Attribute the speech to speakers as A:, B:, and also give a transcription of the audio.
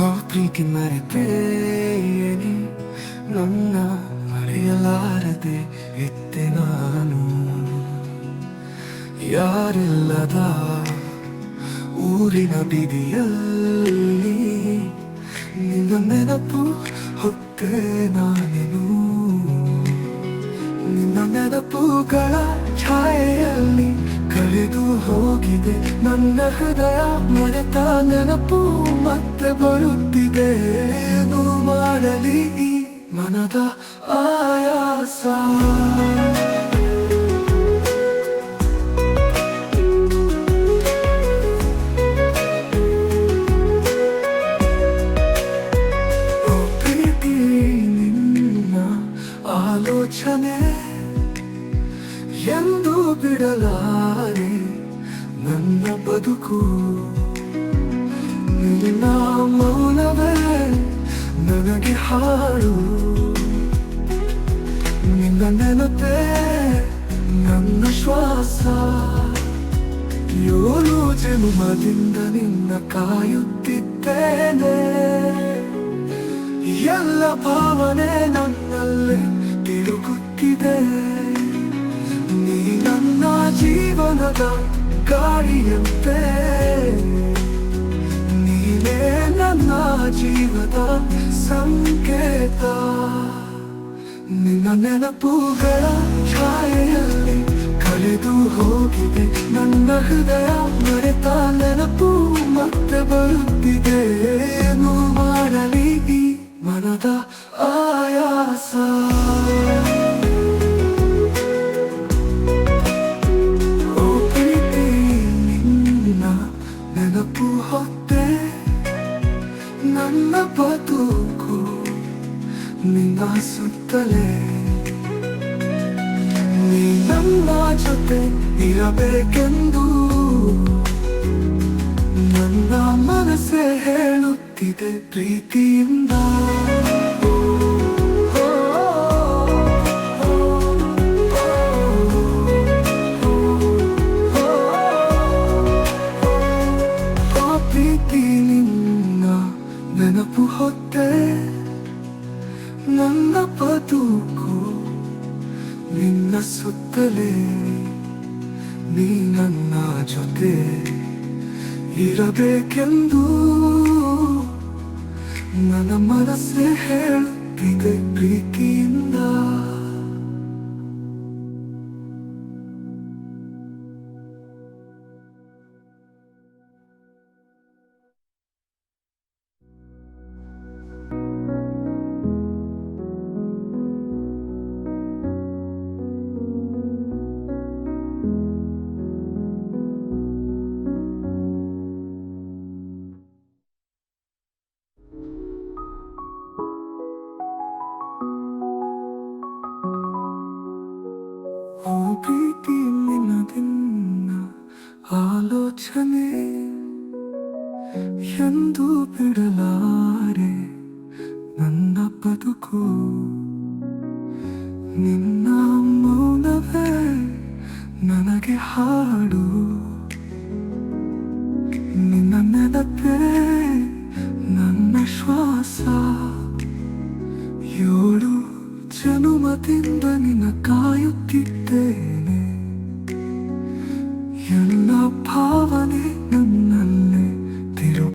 A: ಓ ಪ್ರೀತಿ ಮರೆತೇನೆ ನನ್ನ ಮರೆಯಲಾರದೆ ಇತ್ತೆ ನಾನು. ಯಾರಿಲ್ಲದ ಊರಿನ ಬೀದಿಯಲ್ಲಿ ನಿನ್ನ ನೆನಪು ಹೊತ್ತೆ ನಾನೇನು. ನಿನ್ನ ನೆನಪುಗಳ ಛಾಯೆಯಲ್ಲಿ ಕಳೆದು ಹೋಗಿದೆ ನನ್ನ ಹೃದಯ, ಮರೆತ ನೆನಪು ಮನದ ಆಯಾಸ. ಪ್ರೀತಿ ನಿನ್ನ ಆಲೋಚನೆ ಎಂದು ಬಿಡಲಾರೆ ನನ್ನ ಬದುಕು. ನಿನ್ನ ಮೌನವೇ ನನಗೆ ಹಾಡು ನಿನ್ನ ನೆನಪೇ ನನ್ನ ಶ್ವಾಸ. ಏಳು ಜನುಮದಿಂದ ನಿನ್ನ ಕಾಯುತ್ತಿದ್ದೇನೆ. ಎಲ್ಲ ಭಾವನೆ ನನ್ನಲ್ಲಿ ತಿರುಗುತ್ತಿದೆ. ನೀ ನನ್ನ ಜೀವನದ ಗಾಳಿಯಂತೆ. ನೀನೇ ನನ್ನ ಜೀವದ ಸಂಕೇತ. ನಿನ್ನ ನೆನಪುಗಳ ಛಾಯೆಯಲ್ಲಿ ಕಳೆದು ಹೋಗಿದೆ. ನನ್ನ ಹೃದಯ ಮರೆತ ನೆನಪು ಮತ್ತೆ ಬರುತ್ತಿದೆ. ಏನು ಮಾಡಲಿ ಮನದ ಆಯಾಸ? ಓ ಪ್ರೀತಿ, ನಿನ್ನ ನೆನಪು ಹೊತ್ತೆ ನನ್ನ ಬದುಕು ನಿನ್ನ ಸುತ್ತಲೇ ನೀ ನಮ್ಮ ಜೊತೆ ಇರಬೇಕೆಂದು ನನ್ನ ಮನಸ್ಸೇ ಹೇಳುತ್ತಿದೆ ಪ್ರೀತಿಯಿಂದ. ಪ್ರೀತಿ ನಿನ್ನ ನೆನಪು ಹೊತ್ತೆ. ಬದುಕು ನಿನ್ನ ಸುತ್ತಲೇ ನೀ ನನ್ನ ಜೊತೆ ಇರಬೇಕೆಂದು ಆ ಪ್ರೀತಿಯಲ್ಲಿ ನದಿನ್ನ ಆಲೋಚನೆ. ಎಂದು ಬಿಡಲಾರೆ ನನ್ನ ಬದುಕು. ನಿನ್ನ ಮೌನವೇ ನನಗೆ ಹಾಡು.